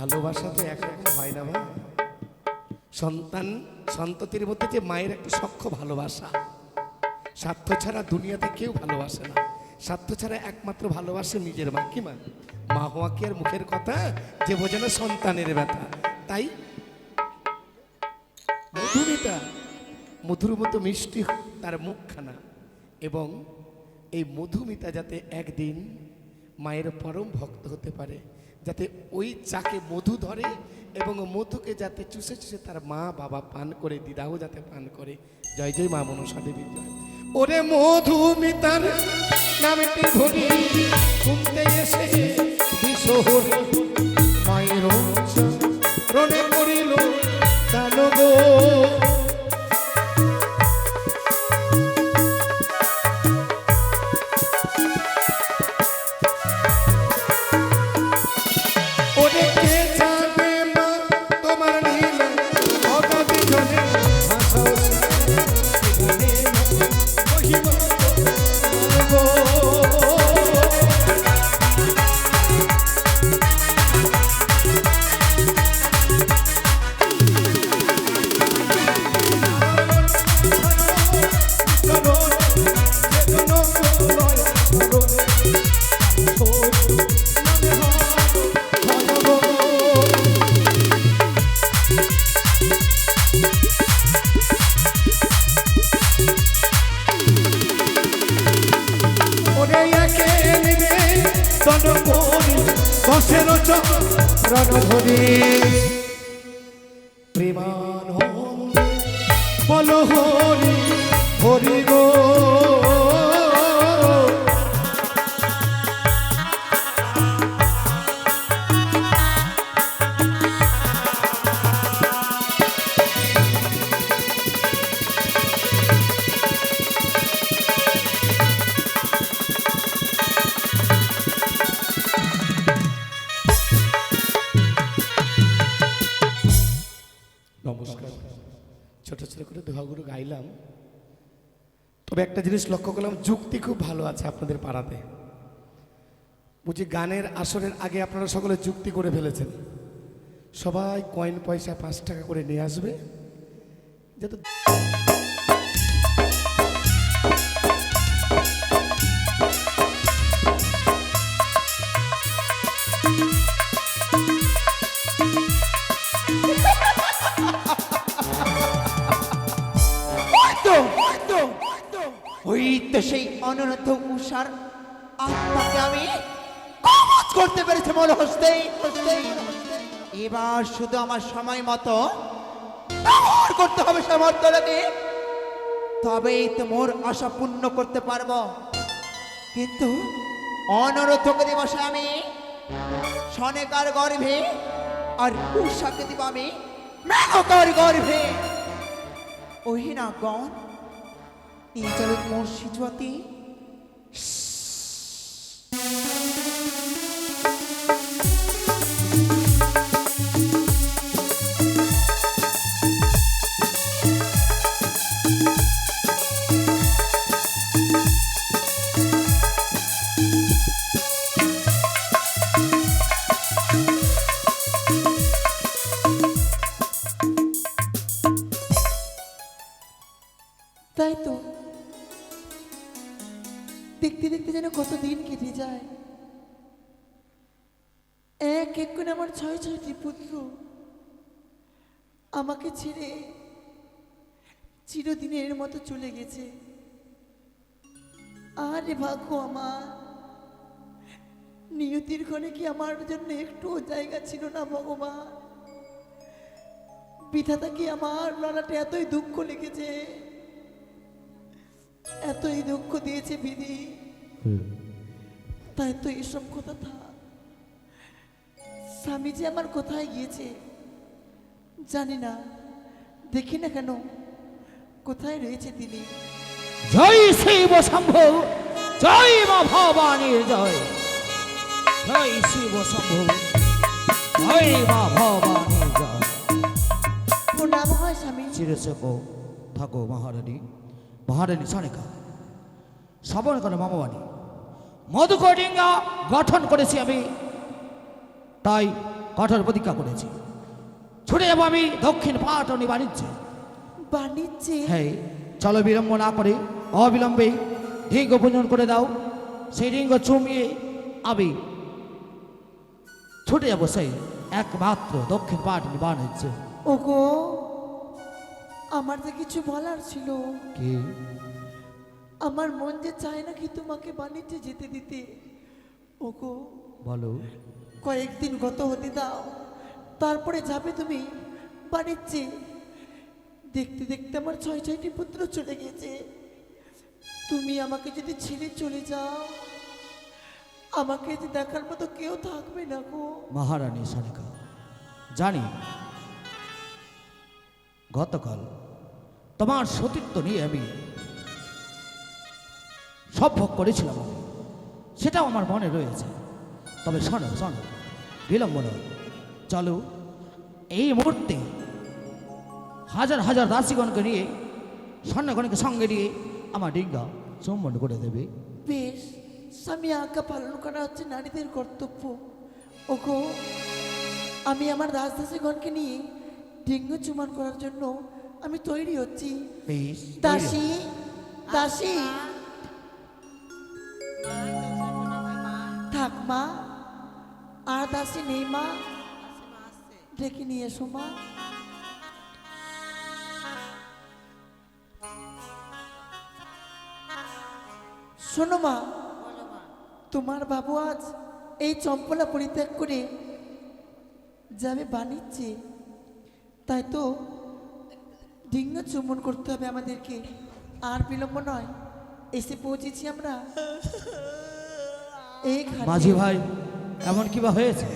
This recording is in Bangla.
ভালোবাসা তো একরকম হয় না মা সন্তান, সন্ততির মধ্যে যে মায়ের একটা সখ্য ভালোবাসা, স্বার্থ ছাড়া দুনিয়াতে কেউ ভালোবাসে না। স্বার্থ ছাড়া একমাত্র ভালোবাসে নিজের মা। কি মা? মা হওয়া কি আর মুখের কথা? যে বোঝে না সন্তানের ব্যথা। তাই মধুমিতা মধুর মতো মিষ্টি তার মুখখানা। এবং এই মধুমিতা যাতে একদিন মায়ের পরম ভক্ত হতে পারে, যাতে ওই চাকে মধু ধরে এবং মধুকে যাতে চুষে চুষে তার মা বাবা পান করে, দিদাও যাতে পান করে। জয় জয় মা মনসা দেবী জয়। ওরে মধুমিতার নামটি ধরি শুনতে এসে বিশোহর দণ্ডপরি দশের রণধরি প্রেমানন্দে বল হরি হরি গো। তবে একটা জিনিস লক্ষ্য করলাম, যুক্তি খুব ভালো আছে আপনাদের পাড়াতে। বুঝি গানের আসরের আগে আপনারা সকলে যুক্তি করে ফেলেছেন। সবাই কয়েন পয়সা পাঁচ টাকা করে নিয়ে আসবে, যাতে সেই অনন্ত উষার আত্মাকে আমি কবচ করতে পেরেছি মনে হস্তেই এবার শুধু আমার সময় মতো ব্যবহার করতে হবে সামর্থ্যটাকে। তবেই তো মোর আশা পূর্ণ করতে পারব। কিন্তু অনরথকে দিবসে আমি সনেকার গর্ভে আর উষাকে দিব আমি, মেঘকার গর্ভে। ওই না গণ এই চলো মোর সিজুয়াতি? তাই তো। দেখতে দেখতে যেন কত দিন কেটে যায়। এক এক করে আমার ছয় ছয়টি পুত্র। আমাকে ছেড়ে চিরদিনের মতো চলে গেছে। আরে ভাগ্য আমার, নিয়তির ঘরে কি আমার জন্য একটুও জায়গা ছিল না ভগবান? বিধাতা কি আমার লড়াটে এতই দুঃখ লেগেছে? এতই দুঃখ দিয়েছে বিধি। তাই তো এসব কথা থাক স্বামী যে আমার কোথায় গিয়েছে জানি না। দেখি না কেন কোথায় রয়েছে তিনি। জয় শিব শম্ভু জয় মা ভবানীর জয়। জয় শিব শম্ভু জয় মা ভবানীর জয়। প্রণাম হয় স্বামী। চিরসেব থাকো মহারানী মহারানী সানিকা। শ্রবণ করে মামাবাণী মধুকডিঙ্গা গঠন করেছি আমি তাই কঠোর প্রতিজ্ঞা করেছি। ছুটে যাব আমি দক্ষিণ পাটনি বাণিজ্যে বাণিজ্যে? হ্যাঁ চলো বিলম্ব না করে অবিলম্বে ঢিঙ্গ পূজন করে দাও। সেই রিঙ্গ চুমিয়ে আমি ছুটে যাব সেই একমাত্র দক্ষিণ পাটনি বাণিজ্যে ওগো আমার তো কিছু বলার ছিল। কি? আমার মন যে চায় না কি তোমাকে বাণিজ্যে যেতে দিতে। ওগো বলো। কয়েকদিন গত হতে দাও তারপরে যাবে তুমি বাণিজ্যে। দেখতে দেখতে আমার ছয় ছয়টি পুত্র চলে গেছে। তুমি আমাকে যদি ছেড়ে চলে যাও আমাকে যে দেখার মতো কেউ থাকবে না গো। মহারানী সানিকা জানি গতকাল তোমার সতীত্ব নিয়ে আমি সব ভোগ করেছিলাম আমি। সেটাও আমার মনে রয়েছে। তবে শোনো শোনো বিলম্ব নয়। চলো এই মুহূর্তে হাজার হাজার দাসীগণকে নিয়ে স্বর্ণগণকে সঙ্গে নিয়ে আমার ডিঙ্গা চুম্বন করে দেবে। বেশ স্বামী আজ্ঞা পালন করা হচ্ছে নারীদের কর্তব্য। ওগো আমি আমার রাজদাসীগণকে নিয়ে ডেঙ্গু চুমান করার জন্য আমি তৈরি হচ্ছি। বেশ দাসী দাসী মা আর দাসী নেই মা, ডেকে নিয়ে এসো মা। শোনো মা, তোমার বাবু আজ এই চম্পলা পরিত্যাগ করে যাবে বাণিজ্যে। তাই তো ডিঙ্গ চুম্বন করতে হবে আমাদেরকে। আর বিলম্ব নয়, এসে পৌঁছেছি আমরা। মাঝি ভাই এমন কি বা হয়েছে?